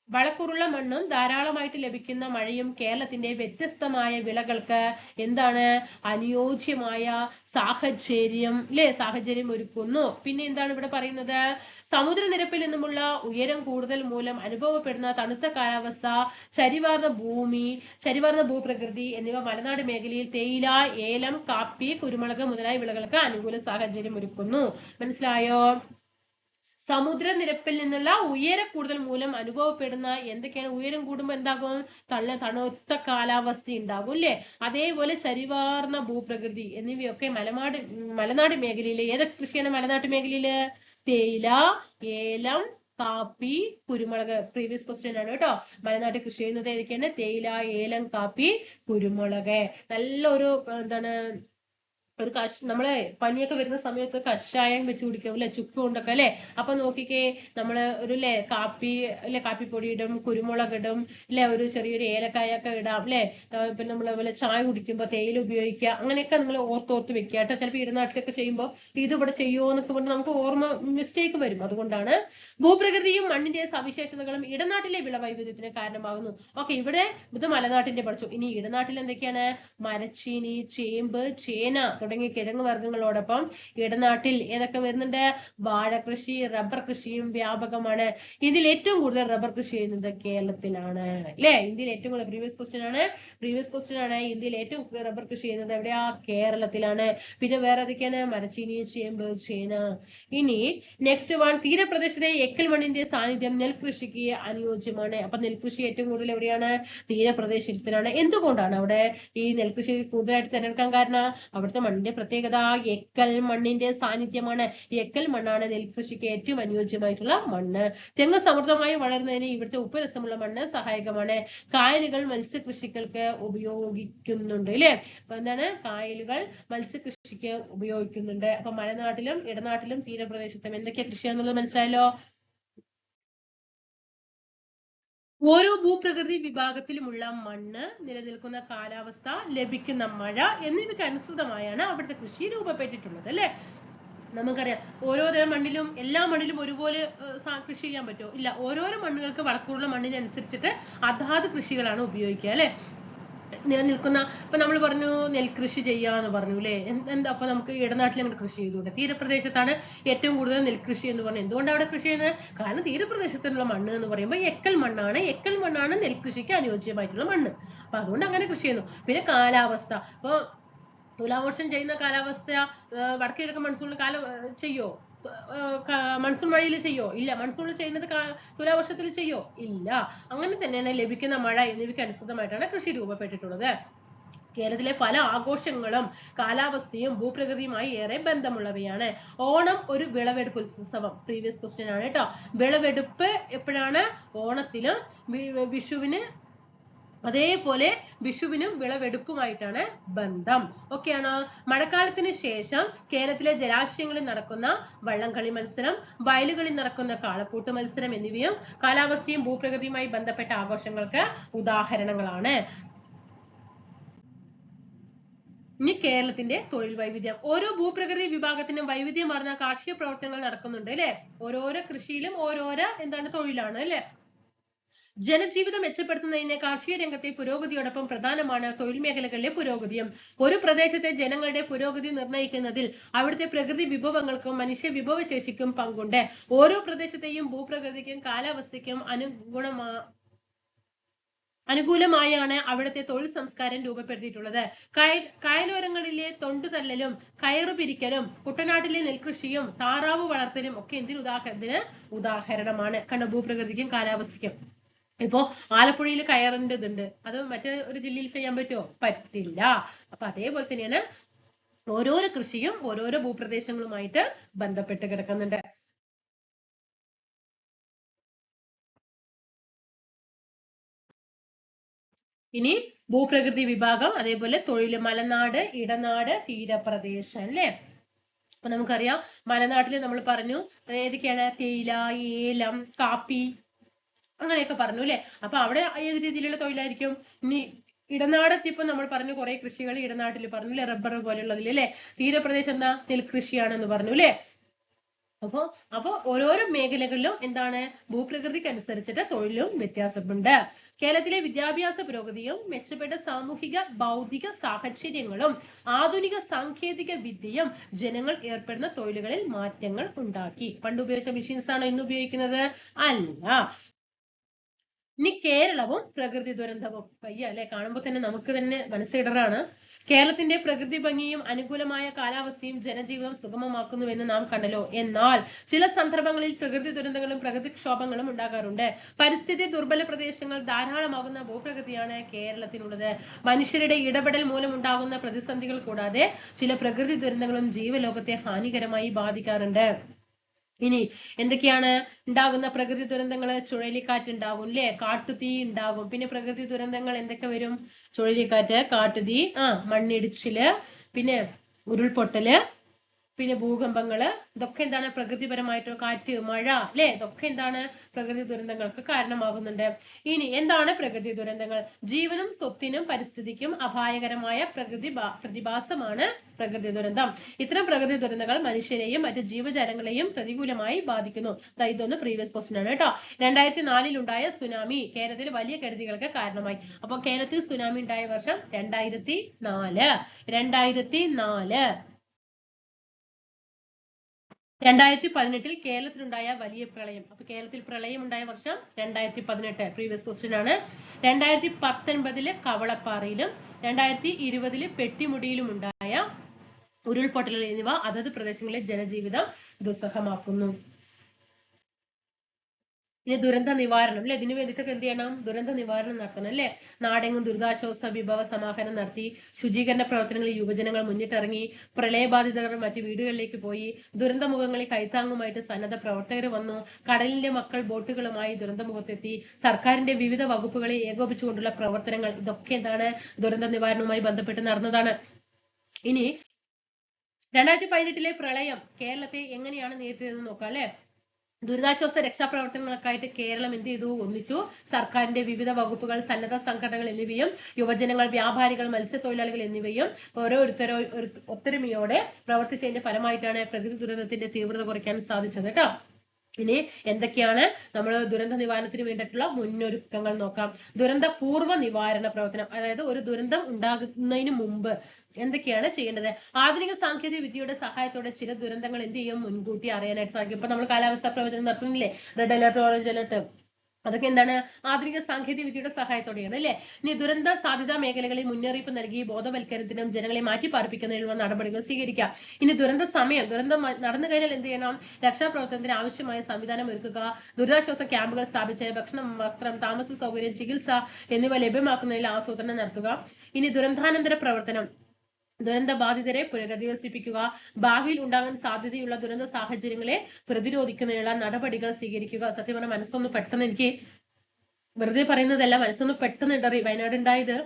വളക്കൂറുള്ള മണ്ണും ധാരാളമായിട്ട് ലഭിക്കുന്ന മഴയും കേരളത്തിന്റെ വ്യത്യസ്തമായ വിളകൾക്ക് എന്താണ് അനുയോജ്യമായ സാഹചര്യം അല്ലെ സാഹചര്യം ഒരുക്കുന്നു. പിന്നെ എന്താണ് ഇവിടെ പറയുന്നത്? സമുദ്രനിരപ്പിൽ നിന്നുമുള്ള ഉയരം കൂടുതൽ മൂലം അനുഭവപ്പെടുന്ന തണുത്ത കാലാവസ്ഥ ചരിവാർന്ന ഭൂമി ചരിവാർന്ന ഭൂപ്രകൃതി എന്നിവ മലനാട് മേഖലയിൽ തേയില ഏലം കാപ്പി കുരുമുളക് മുതലായ വിളകൾക്ക് അനുകൂല സാഹചര്യം ഒരുക്കുന്നു. മനസ്സിലായോ? സമുദ്രനിരപ്പിൽ നിന്നുള്ള ഉയര കൂടുതൽ മൂലം അനുഭവപ്പെടുന്ന എന്തൊക്കെയാണ്? ഉയരം കൂടുമ്പോൾ എന്താകും? തള്ള തണുത്ത കാലാവസ്ഥ ഉണ്ടാകും അല്ലേ? അതേപോലെ ചരിവാർന്ന ഭൂപ്രകൃതി എന്നിവയൊക്കെ മലനാട് മലനാട് മേഖലയിലെ ഏതൊക്കെ കൃഷിയാണ് മലനാട്ട് മേഖലയിൽ? തേയില ഏലം കാപ്പി കുരുമുളക്. പ്രീവിയസ് ക്വസ്റ്റ്യൻ ആണ് കേട്ടോ. മലനാട്ടിൽ കൃഷി ചെയ്യുന്നത് ഏതൊക്കെയാണ്? തേയില ഏലം കാപ്പി കുരുമുളക്. നല്ലൊരു എന്താണ് ഒരു കഷ് നമ്മളെ പനിയൊക്കെ വരുന്ന സമയത്ത് കഷായം വെച്ച് കുടിക്കും അല്ലെ? ചുക്ക് കൊണ്ടൊക്കെ അല്ലെ? അപ്പൊ നോക്കിക്കേ നമ്മൾ ഒരു അല്ലെ കാപ്പി അല്ലെ കാപ്പിപ്പൊടി ഇടും കുരുമുളക് ഇടും അല്ലെ ഒരു ചെറിയൊരു ഏലക്കായ ഒക്കെ ഇടാം അല്ലെ പിന്നെ നമ്മൾ അതുപോലെ ചായ കുടിക്കുമ്പോൾ തേയില ഉപയോഗിക്കുക അങ്ങനെയൊക്കെ നിങ്ങൾ ഓർത്തോർത്ത് വെക്കുക കേട്ടോ. ചിലപ്പോൾ ഇടനാട്ടിലൊക്കെ ചെയ്യുമ്പോൾ ഇത് ഇവിടെ ചെയ്യുമോ പറഞ്ഞ് നമുക്ക് ഓർമ്മ മിസ്റ്റേക്ക് വരും. അതുകൊണ്ടാണ് ഭൂപ്രകൃതിയും മണ്ണിന്റെ സവിശേഷതകളും ഇടനാട്ടിലെ വിളവൈവിധ്യത്തിന് കാരണമാകുന്നു. ഓക്കെ ഇവിടെ ഇത് മലനാട്ടിന്റെ പഠിച്ചു. ഇനി ഇടനാട്ടിൽ എന്തൊക്കെയാണ് മരച്ചീനി ചേമ്പ് ചേന തുടങ്ങിയ കിഴങ്ങ് വർഗങ്ങളോടൊപ്പം ഇടനാട്ടിൽ ഏതൊക്കെ വരുന്നുണ്ട്? വാഴ കൃഷി റബ്ബർ കൃഷിയും വ്യാപകമാണ്. ഇതിൽ ഏറ്റവും കൂടുതൽ റബ്ബർ കൃഷി ചെയ്യുന്നത് കേരളത്തിലാണ്. അല്ലെ? ഇന്ത്യയിൽ ഏറ്റവും കൂടുതൽ പ്രീവിയസ് ക്വസ്റ്റ്യൻ ആണ്. പ്രീവിയസ് ക്വസ്റ്റ്യൻ ആണ്. ഇന്ത്യയിൽ ഏറ്റവും കൂടുതൽ റബ്ബർ കൃഷി ചെയ്യുന്നത് എവിടെയാ? കേരളത്തിലാണ്. പിന്നെ വേറെ ഏതൊക്കെയാണ്? മരച്ചീനി ചേമ്പ് ചേന. ഇനി നെക്സ്റ്റ് വൺ തീരപ്രദേശത്തെ എക്കൽ മണ്ണിന്റെ സാന്നിധ്യം നെൽകൃഷിക്ക് അനുയോജ്യമാണ്. അപ്പൊ നെൽകൃഷി ഏറ്റവും കൂടുതൽ എവിടെയാണ്? തീരപ്രദേശത്തിലാണ്. എന്തുകൊണ്ടാണ് അവിടെ ഈ നെൽകൃഷി കൂടുതലായിട്ട് തിരഞ്ഞെടുക്കാൻ കാരണം? അവിടുത്തെ മണ്ണിന്റെ മണ്ണിന്റെ പ്രത്യേകത എക്കൽ മണ്ണിന്റെ സാന്നിധ്യമാണ്. എക്കൽ മണ്ണാണ് നെൽകൃഷിക്ക് ഏറ്റവും അനുയോജ്യമായിട്ടുള്ള മണ്ണ്. തെങ്ങ് സമൃദ്ധമായി വളരുന്നതിന് ഇവിടുത്തെ ഉപ്പുരസമുള്ള മണ്ണ് സഹായകമാണ്. കായലുകൾ മത്സ്യകൃഷികൾക്ക് ഉപയോഗിക്കുന്നുണ്ട് അല്ലെ അപ്പൊ എന്താണ്? കായലുകൾ മത്സ്യകൃഷിക്ക് ഉപയോഗിക്കുന്നുണ്ട്. അപ്പൊ മലനാട്ടിലും ഇടനാട്ടിലും തീരപ്രദേശത്തും എന്തൊക്കെയാ കൃഷി എന്നുള്ളത് മനസ്സിലായല്ലോ? ഓരോ ഭൂപ്രകൃതി വിഭാഗത്തിലുമുള്ള മണ്ണ് നിലനിൽക്കുന്ന കാലാവസ്ഥ ലഭിക്കുന്ന മഴ എന്നിവയ്ക്ക് അനുസൃതമായാണ് അവിടുത്തെ കൃഷി രൂപപ്പെട്ടിട്ടുള്ളത് അല്ലെ? നമുക്കറിയാം ഓരോതരം മണ്ണിലും എല്ലാ മണ്ണിലും ഒരുപോലെ കൃഷി ചെയ്യാൻ പറ്റുമോ? ഇല്ല ഓരോരോ മണ്ണുകൾക്ക് വളക്കൂറുള്ള മണ്ണിനനുസരിച്ചിട്ട് അതാത് കൃഷികളാണ് ഉപയോഗിക്കുക അല്ലെ? നിലനിൽക്കുന്ന ഇപ്പൊ നമ്മൾ പറഞ്ഞു നെൽകൃഷി ചെയ്യാന്ന് പറഞ്ഞു അല്ലെ എന്താ അപ്പൊ നമുക്ക് ഇടനാട്ടിൽ അങ്ങോട്ട് കൃഷി ചെയ്തുകൊണ്ട് തീരപ്രദേശത്താണ് ഏറ്റവും കൂടുതൽ നെൽകൃഷി എന്ന് പറഞ്ഞു എന്തുകൊണ്ട് അവിടെ കൃഷി ചെയ്യുന്നത്? കാരണം തീരപ്രദേശത്തുള്ള മണ്ണ് എന്ന് പറയുമ്പോൾ എക്കൽ മണ്ണാണ്. എക്കൽ മണ്ണാണ് നെൽകൃഷിക്ക് അനുയോജ്യമായിട്ടുള്ള മണ്ണ്. അപ്പൊ അതുകൊണ്ട് അങ്ങനെ കൃഷി ചെയ്യുന്നു. പിന്നെ കാലാവസ്ഥ. ഇപ്പൊ തുലാവർഷം ചെയ്യുന്ന കാലാവസ്ഥ ഏർ വടക്ക് കിഴക്കൻ മൺസൂണിൽ കാലം ചെയ്യോ? മൺസൂൺ വഴിയിൽ ചെയ്യോ? ഇല്ല. മൺസൂൺ ചെയ്യുന്നത് തുലാവർഷത്തിൽ ചെയ്യോ? ഇല്ല. അങ്ങനെ തന്നെയാണ് ലഭിക്കുന്ന മഴ എന്നിവയ്ക്ക് അനുസൃതമായിട്ടാണ് കൃഷി രൂപപ്പെട്ടിട്ടുള്ളത്. കേരളത്തിലെ പല ആഘോഷങ്ങളും കാലാവസ്ഥയും ഭൂപ്രകൃതിയുമായി ഏറെ ബന്ധമുള്ളവയാണ്. ഓണം ഒരു വിളവെടുപ്പ് ഉത്സവം. പ്രീവിയസ് ക്വസ്റ്റ്യൻ ആണ് കേട്ടോ. വിളവെടുപ്പ് എപ്പോഴാണ്? ഓണത്തിലും വി- വിഷുവിന് അതേപോലെ വിഷുവിനും വിളവെടുപ്പുമായിട്ടാണ് ബന്ധം. ഓക്കെയാണോ മഴക്കാലത്തിന് ശേഷം കേരളത്തിലെ ജലാശയങ്ങളിൽ നടക്കുന്ന വള്ളംകളി മത്സരം വയലുകളിൽ നടക്കുന്ന കാളപ്പൂട്ട് മത്സരം എന്നിവയും കാലാവസ്ഥയും ഭൂപ്രകൃതിയുമായി ബന്ധപ്പെട്ട ആഘോഷങ്ങൾക്ക് ഉദാഹരണങ്ങളാണ്. ഇനി കേരളത്തിന്റെ തൊഴിൽ വൈവിധ്യം. ഓരോ ഭൂപ്രകൃതി വിഭാഗത്തിനും വൈവിധ്യമാർന്ന കാർഷിക പ്രവർത്തനങ്ങൾ നടക്കുന്നുണ്ട് അല്ലെ? ഓരോരോ കൃഷിയിലും ഓരോരോ എന്താണ് തൊഴിലാണ് അല്ലെ? ജനജീവിതം മെച്ചപ്പെടുത്തുന്നതിന് കാർഷിക രംഗത്തെ പുരോഗതിയോടൊപ്പം പ്രധാനമാണ് തൊഴിൽ മേഖലകളിലെ പുരോഗതിയും. ഒരു പ്രദേശത്തെ ജനങ്ങളുടെ പുരോഗതി നിർണയിക്കുന്നതിൽ അവിടുത്തെ പ്രകൃതി വിഭവങ്ങൾക്കും മനുഷ്യ വിഭവശേഷിക്കും പങ്കുണ്ട്. ഓരോ പ്രദേശത്തെയും ഭൂപ്രകൃതിക്കും കാലാവസ്ഥയ്ക്കും അനുഗുണമാ അനുകൂലമായാണ് അവിടുത്തെ തൊഴിൽ സംസ്കാരം രൂപപ്പെടുത്തിയിട്ടുള്ളത്. കായ കായലോരങ്ങളിലെ തൊണ്ടുതല്ലലും കയറു പിരിക്കലും കുട്ടനാട്ടിലെ നെൽകൃഷിയും താറാവ് വളർത്തലും ഒക്കെ എന്തിന് ഉദാഹരണത്തിന് ഉദാഹരണമാണ്. കണ്ട ഭൂപ്രകൃതിക്കും കാലാവസ്ഥയ്ക്കും. ഇപ്പോ ആലപ്പുഴയിൽ കയറിന്റെ ഇതുണ്ട്. അത് മറ്റേ ഒരു ജില്ലയിൽ ചെയ്യാൻ പറ്റുമോ പറ്റില്ല. അപ്പൊ അതേപോലെ തന്നെയാണ് ഓരോരോ കൃഷിയും ഓരോരോ ഭൂപ്രദേശങ്ങളുമായിട്ട് ബന്ധപ്പെട്ട് കിടക്കുന്നുണ്ട്. ഇനി ഭൂപ്രകൃതി വിഭാഗം അതേപോലെ തൊഴിൽ മലനാട് ഇടനാട് തീരപ്രദേശം അല്ലേ? അപ്പൊ നമുക്കറിയാം മലനാട്ടിൽ നമ്മൾ പറഞ്ഞു ഏതൊക്കെയാണ്? തേയില ഏലം കാപ്പി അങ്ങനെയൊക്കെ പറഞ്ഞു അല്ലെ അപ്പൊ അവിടെ ഏത് രീതിയിലുള്ള തൊഴിലായിരിക്കും? ഇനി ഇടനാടെത്തിയപ്പോ നമ്മൾ പറഞ്ഞു കുറെ കൃഷികൾ ഇടനാട്ടിൽ പറഞ്ഞു അല്ലെ റബ്ബർ പോലെയുള്ളതിൽ അല്ലെ തീരപ്രദേശം എന്താ? നെൽകൃഷിയാണെന്ന് പറഞ്ഞു അല്ലെ അപ്പോ അപ്പൊ ഓരോരോ മേഖലകളിലും എന്താണ്? ഭൂപ്രകൃതിക്ക് അനുസരിച്ചിട്ട് തൊഴിലും വ്യത്യാസമുണ്ട്. കേരളത്തിലെ വിദ്യാഭ്യാസ പുരോഗതിയും മെച്ചപ്പെട്ട സാമൂഹിക ഭൗതിക സാഹചര്യങ്ങളും ആധുനിക സാങ്കേതിക വിദ്യയും ജനങ്ങൾ ഏർപ്പെടുന്ന തൊഴിലുകളിൽ മാറ്റങ്ങൾ ഉണ്ടാക്കി. പണ്ട് ഉപയോഗിച്ച മെഷീൻസ് ആണോ ഇന്ന് ഉപയോഗിക്കുന്നത്? അല്ല. ഇനി കേരളവും പ്രകൃതി ദുരന്തവും വയ്യ അല്ലെ? കാണുമ്പോൾ തന്നെ നമുക്ക് തന്നെ മനസ്സിടറാണ് കേരളത്തിന്റെ പ്രകൃതി ഭംഗിയും അനുകൂലമായ കാലാവസ്ഥയും ജനജീവിതം സുഗമമാക്കുന്നുവെന്ന് നാം കണ്ടല്ലോ. എന്നാൽ ചില സന്ദർഭങ്ങളിൽ പ്രകൃതി ദുരന്തങ്ങളും പ്രകൃതിക്ഷോഭങ്ങളും ഉണ്ടാകാറുണ്ട്. പരിസ്ഥിതി ദുർബല പ്രദേശങ്ങൾ ധാരാളമാകുന്ന ഭൂപ്രകൃതിയാണ് കേരളത്തിനുള്ളത്. മനുഷ്യരുടെ ഇടപെടൽ മൂലം ഉണ്ടാകുന്ന പ്രതിസന്ധികൾ കൂടാതെ ചില പ്രകൃതി ദുരന്തങ്ങളും ജീവലോകത്തെ ഹാനികരമായി ബാധിക്കാറുണ്ട്. ഇനി എന്തൊക്കെയാണ് ഉണ്ടാകുന്ന പ്രകൃതി ദുരന്തങ്ങൾ ചുഴലിക്കാറ്റ് ഉണ്ടാകും അല്ലേ കാട്ടുതീ ഉണ്ടാവും. പിന്നെ പ്രകൃതി ദുരന്തങ്ങൾ എന്തൊക്കെ വരും? ചുഴലിക്കാറ്റ് കാട്ടുതീ ആ മണ്ണിടിച്ചിൽ പിന്നെ ഉരുൾപൊട്ടൽ പിന്നെ ഭൂകമ്പങ്ങൾ ഇതൊക്കെ എന്താണ് പ്രകൃതിപരമായിട്ട് കാറ്റ് മഴ അല്ലെ? ഇതൊക്കെ എന്താണ് പ്രകൃതി ദുരന്തങ്ങൾക്ക് കാരണമാകുന്നുണ്ട്. ഇനി എന്താണ് പ്രകൃതി ദുരന്തങ്ങൾ? ജീവനും സ്വത്തിനും പരിസ്ഥിതിക്കും അപായകരമായ പ്രകൃതി പ്രതിഭാസമാണ് പ്രകൃതി ദുരന്തം. ഇത്തരം പ്രകൃതി ദുരന്തങ്ങൾ മനുഷ്യരെയും മറ്റു ജീവജാലങ്ങളെയും പ്രതികൂലമായി ബാധിക്കുന്നു. ഇതൊന്ന് പ്രീവിയസ് ക്വസ്റ്റൻ ആണ് കേട്ടോ. രണ്ടായിരത്തി നാലിൽ ഉണ്ടായ സുനാമി കേരളത്തിൽ വലിയ കെടുതികൾക്ക് കാരണമായി. അപ്പൊ കേരളത്തിൽ സുനാമി ഉണ്ടായ വർഷം രണ്ടായിരത്തി നാല് രണ്ടായിരത്തി നാല് രണ്ടായിരത്തി പതിനെട്ടിൽ കേരളത്തിലുണ്ടായ വലിയ പ്രളയം. അപ്പൊ കേരളത്തിൽ പ്രളയം ഉണ്ടായ വർഷം രണ്ടായിരത്തി പതിനെട്ട് പ്രീവിയസ് ക്വസ്റ്റ്യൻ ആണ്. രണ്ടായിരത്തി പത്തൊൻപതിൽ കവളപ്പാറയിലും രണ്ടായിരത്തി ഇരുപതിൽ പെട്ടിമുടിയിലും ഉണ്ടായ ഉരുൾപൊട്ടലുകൾ എന്നിവ അതത് പ്രദേശങ്ങളിലെ ജനജീവിതം ദുസ്സഹമാക്കുന്നു. ഇനി ദുരന്ത നിവാരണം അല്ലെ? ഇതിനു വേണ്ടിയിട്ടൊക്കെ എന്ത് ചെയ്യണം? ദുരന്ത നിവാരണം നടത്തണം അല്ലെ? നാടെങ്ങും ദുരിതാശ്വാസ വിഭവ സമാഹരണം നടത്തി ശുചീകരണ പ്രവർത്തനങ്ങളിൽ യുവജനങ്ങൾ മുന്നിട്ടിറങ്ങി പ്രളയബാധിതർ മറ്റു വീടുകളിലേക്ക് പോയി ദുരന്തമുഖങ്ങളിൽ കൈത്താങ്ങുമായിട്ട് സന്നദ്ധ പ്രവർത്തകർ വന്നു. കടലിന്റെ മക്കൾ ബോട്ടുകളുമായി ദുരന്തമുഖത്തെത്തി. സർക്കാരിന്റെ വിവിധ വകുപ്പുകളെ ഏകോപിച്ചുകൊണ്ടുള്ള പ്രവർത്തനങ്ങൾ ഇതൊക്കെ എന്താണ്? ദുരന്ത നിവാരണവുമായി ബന്ധപ്പെട്ട് നടന്നതാണ്. ഇനി രണ്ടായിരത്തി പതിനെട്ടിലെ പ്രളയം കേരളത്തെ എങ്ങനെയാണ് നേരിട്ടതെന്ന് നോക്കാം അല്ലെ? ദുരിതാശ്വാസ രക്ഷാപ്രവർത്തനങ്ങൾക്കായിട്ട് കേരളം എന്ത് ചെയ്തു? ഒന്നിച്ചു. സർക്കാരിന്റെ വിവിധ വകുപ്പുകൾ സന്നദ്ധ സംഘടനകൾ എന്നിവയും യുവജനങ്ങൾ വ്യാപാരികൾ മത്സ്യത്തൊഴിലാളികൾ എന്നിവയും ഓരോരുത്തരോ ഒത്തൊരുമയോടെ പ്രവർത്തിച്ചതിന്റെ ഫലമായിട്ടാണ് പ്രകൃതി ദുരന്തത്തിന്റെ തീവ്രത കുറയ്ക്കാൻ സാധിച്ചത് കേട്ടോ. ഇനി എന്തൊക്കെയാണ് നമ്മൾ ദുരന്ത നിവാരണത്തിന് വേണ്ടിയിട്ടുള്ള മുന്നൊരുക്കങ്ങൾ നോക്കാം. ദുരന്ത പൂർവ നിവാരണ പ്രവർത്തനം അതായത് ഒരു ദുരന്തം ഉണ്ടാകുന്നതിന് മുമ്പ് എന്തൊക്കെയാണ് ചെയ്യേണ്ടത്? ആധുനിക സാങ്കേതിക വിദ്യയുടെ സഹായത്തോടെ ചില ദുരന്തങ്ങൾ എന്ത് ചെയ്യും? മുൻകൂട്ടി അറിയാനായിട്ട് സാധിക്കും. ഇപ്പൊ നമ്മൾ കാലാവസ്ഥാ പ്രവചനം നടത്തുന്നില്ലേ? റെഡ് അലർട്ട് ഓറഞ്ച് അലർട്ട് അതൊക്കെ എന്താണ് ആധുനിക സാങ്കേതിക വിദ്യയുടെ സഹായത്തോടെയാണ് അല്ലെ? ഇനി ദുരന്ത സാധ്യതാ മേഖലകളിൽ മുന്നറിയിപ്പ് നൽകി ബോധവൽക്കരണത്തിനും ജനങ്ങളെ മാറ്റി പാർപ്പിക്കുന്നതിനുള്ള നടപടികൾ സ്വീകരിക്കാം. ഇനി ദുരന്ത സമയം ദുരന്തം നടന്നു കഴിഞ്ഞാൽ എന്ത് ചെയ്യണം? രക്ഷാപ്രവർത്തനത്തിന് ആവശ്യമായ സംവിധാനം ഒരുക്കുക ദുരിതാശ്വാസ ക്യാമ്പുകൾ സ്ഥാപിച്ച് ഭക്ഷണം വസ്ത്രം താമസ സൗകര്യം ചികിത്സ എന്നിവ ലഭ്യമാക്കുന്നതിൽ ആസൂത്രണം നടത്തുക. ഇനി ദുരന്താനന്തര പ്രവർത്തനം ദുരന്ത ബാധിതരെ പുനരധിവസിപ്പിക്കുക ഭാവിയിൽ ഉണ്ടാകാൻ സാധ്യതയുള്ള ദുരന്ത സാഹചര്യങ്ങളെ പ്രതിരോധിക്കുന്നതിനുള്ള നടപടികൾ സ്വീകരിക്കുക. സത്യം പറഞ്ഞാൽ മനസ്സൊന്ന് പെട്ടെന്ന് എനിക്ക് വെറുതെ പറയുന്നതല്ല മനസ്സൊന്ന് പെട്ടെന്ന് ഇടറി വയനാട് ഉണ്ടായത്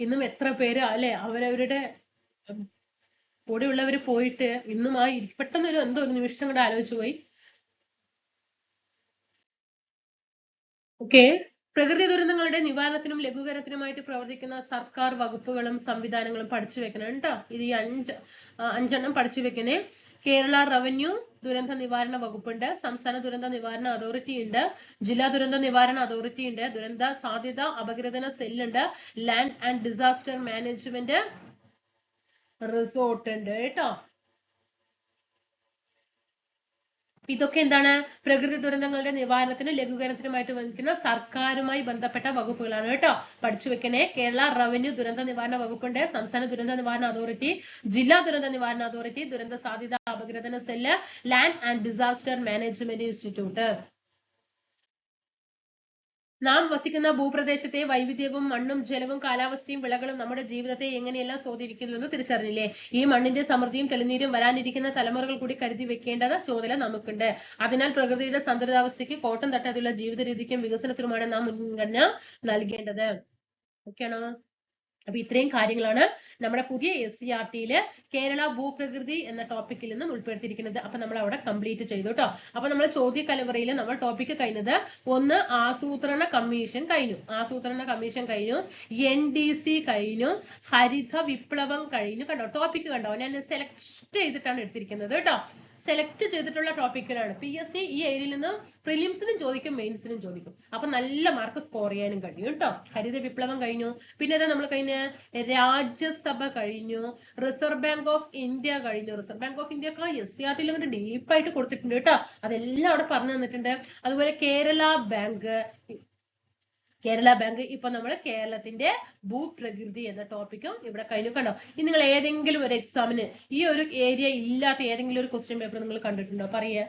ഇന്നും എത്ര പേര് അല്ലെ അവരവരുടെ കൂടെ ഉള്ളവര് പോയിട്ട് ഇന്നും ആ പെട്ടെന്നൊരു എന്തോ ഒരു നിമിഷം കൂടെ ആലോചിച്ചു പോയി. ഓക്കെ പ്രകൃതി ദുരന്തങ്ങളുടെ നിവാരണത്തിനും ലഘൂകരണത്തിനുമായിട്ട് പ്രവർത്തിക്കുന്ന സർക്കാർ വകുപ്പുകളും സംവിധാനങ്ങളും പഠിച്ചു വെക്കണം കേട്ടോ ഇത് ഈ അഞ്ച് അഞ്ചെണ്ണം പഠിച്ചു വെക്കണേ. കേരള റവന്യൂ ദുരന്ത നിവാരണ വകുപ്പുണ്ട് സംസ്ഥാന ദുരന്ത നിവാരണ അതോറിറ്റി ഉണ്ട് ജില്ലാ ദുരന്ത നിവാരണ അതോറിറ്റി ഉണ്ട് ദുരന്ത സാധ്യത അപകീർത്തന സെല്ലുണ്ട് land and disaster management resort ഉണ്ട് കേട്ടോ ഇതൊക്കെ എന്താണ്? പ്രകൃതി ദുരന്തങ്ങളുടെ നിവാരണത്തിനും ലഘൂകരണത്തിനുമായിട്ട് വഹിക്കുന്ന സർക്കാരുമായി ബന്ധപ്പെട്ട വകുപ്പുകളാണ് കേട്ടോ. പഠിച്ചു വെക്കണേ കേരള റവന്യൂ ദുരന്ത നിവാരണ വകുപ്പുണ്ട്. സംസ്ഥാന ദുരന്ത നിവാരണ അതോറിറ്റി ജില്ലാ ദുരന്ത നിവാരണ അതോറിറ്റി ദുരന്ത സാധ്യത അപഗ്രഥന cell land and disaster management institute. നാം വസിക്കുന്ന ഭൂപ്രദേശത്തെ വൈവിധ്യവും മണ്ണും ജലവും കാലാവസ്ഥയും വിളകളും നമ്മുടെ ജീവിതത്തെ എങ്ങനെയെല്ലാം സ്വാധീനിക്കുന്നു എന്ന് തിരിച്ചറിഞ്ഞില്ലേ? ഈ മണ്ണിന്റെ സമൃദ്ധിയും തെളിനീരും വരാനിരിക്കുന്ന തലമുറകൾ കൂടി കരുതി വെക്കേണ്ടത് ചുമതല നമുക്കുണ്ട്. അതിനാൽ പ്രകൃതിയുടെ സന്തുലിതാവസ്ഥയ്ക്ക് കോട്ടം തട്ടാതെയുള്ള ജീവിത രീതിക്കും വികസനത്തിനുമാണ് നാം മുൻഗണന നൽകേണ്ടത്. ഓക്കെയാണോ? അപ്പൊ ഇത്രയും കാര്യങ്ങളാണ് നമ്മുടെ പുതിയ എസ് സി ആർ ടിയിൽ കേരള ഭൂപ്രകൃതി എന്ന ടോപ്പിക്കിൽ നിന്നും ഉൾപ്പെടുത്തിയിരിക്കുന്നത്. അപ്പൊ നമ്മൾ അവിടെ കംപ്ലീറ്റ് ചെയ്തു കേട്ടോ. അപ്പൊ നമ്മൾ ചോദ്യ കലവറയിൽ നമ്മൾ ടോപ്പിക്ക് കഴിഞ്ഞത് ഒന്ന് ആസൂത്രണ കമ്മീഷൻ കഴിഞ്ഞു. ആസൂത്രണ കമ്മീഷൻ കഴിഞ്ഞു. എൻ ഡി സി കഴിഞ്ഞു. ഹരിത വിപ്ലവം കഴിഞ്ഞു. കണ്ടോ? ടോപ്പിക്ക് കണ്ടോ? ഞാൻ സെലക്ട് ചെയ്തിട്ടാണ് എടുത്തിരിക്കുന്നത് കേട്ടോ. സെലക്ട് ചെയ്തിട്ടുള്ള ടോപ്പിക്കുകളാണ് പി എസ് സി ഈ ഏരിയയിൽ നിന്ന് പ്രിലിംസിനും ചോദിക്കും മെയിൻസിനും ചോദിക്കും. അപ്പൊ നല്ല മാർക്ക് സ്കോർ ചെയ്യാനും കഴിയും കേട്ടോ. ഹരിത വിപ്ലവം കഴിഞ്ഞു. പിന്നെ ഏതാ നമ്മൾ കഴിഞ്ഞ രാജ്യസഭ കഴിഞ്ഞു. റിസർവ് ബാങ്ക് ഓഫ് ഇന്ത്യ കഴിഞ്ഞു. റിസർവ് ബാങ്ക് ഓഫ് ഇന്ത്യ ഒക്കെ എസ് സി ആർ ടിയിൽ ഡീപ്പായിട്ട് കൊടുത്തിട്ടുണ്ട് കേട്ടോ. അതെല്ലാം അവിടെ പറഞ്ഞു തന്നിട്ടുണ്ട്. അതുപോലെ കേരള ബാങ്ക് കേരള ബാങ്ക്. ഇപ്പൊ നമ്മൾ കേരളത്തിന്റെ ഭൂപ്രകൃതി എന്ന ടോപ്പിക്കും ഇവിടെ കഴിഞ്ഞു. കണ്ടോ? ഇനി നിങ്ങൾ ഏതെങ്കിലും ഒരു എക്സാമിന് ഈ ഒരു ഏരിയ ഇല്ലാത്ത ഏതെങ്കിലും ഒരു ക്വസ്റ്റ്യൻ പേപ്പർ നിങ്ങൾ കണ്ടിട്ടുണ്ടോ? പറയേ.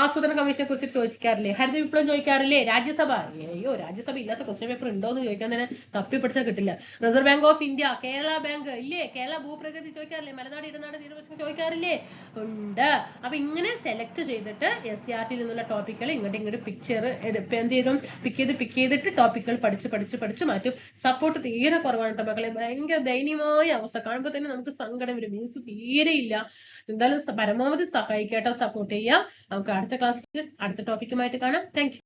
ആസൂത്രണ കമ്മീഷനെ കുറിച്ച് ചോദിക്കാറില്ലേ? ഹരിത വിപ്ലവം ചോദിക്കാറില്ലേ? രാജ്യസഭ. അയ്യോ രാജ്യസഭ ഇല്ലാത്ത ക്വസ്റ്റ്യൻ പേപ്പർ ഉണ്ടോ എന്ന് ചോദിക്കാൻ തന്നെ തപ്പി പിടിച്ചാൽ കിട്ടില്ല. Reserve bank of India Kerala bank ഇല്ലേ? കേരള ഭൂപ്രകൃതി ചോദിക്കാറില്ലേ? മലനാട് ഇടനാട് തീരപ്രശ്നം ചോദിക്കാറില്ലേ? ഉണ്ട്. അപ്പൊ ഇങ്ങനെ സെലക്ട് ചെയ്തിട്ട് എസ് സി ആർ ടിയിൽ നിന്നുള്ള ടോപ്പിക്കുകൾ ഇങ്ങോട്ട് ഇങ്ങോട്ട് പിക്ചർ എന്ത് ചെയ്തും? പിക്ക് ചെയ്ത് പിക്ക് ചെയ്തിട്ട് ടോപ്പിക്കുകൾ പഠിച്ച് പഠിച്ച് പഠിച്ച് മാറ്റും. സപ്പോർട്ട് തീരെ കുറവാണ് കേട്ടോ മക്കളെ. ഭയങ്കര ദയനീയമായ അവസ്ഥ. കാണുമ്പോൾ തന്നെ നമുക്ക് സങ്കടം വരും. മീൻസ് തീരെ ഇല്ല. എന്തായാലും പരമാവധി സഹായിക്കാട്ടോ. സപ്പോർട്ട് ചെയ്യാം. നമുക്ക് അടുത്ത ക്ലാസ്സിൽ അടുത്ത ടോപ്പിക്കുമായിട്ട് കാണാം. താങ്ക്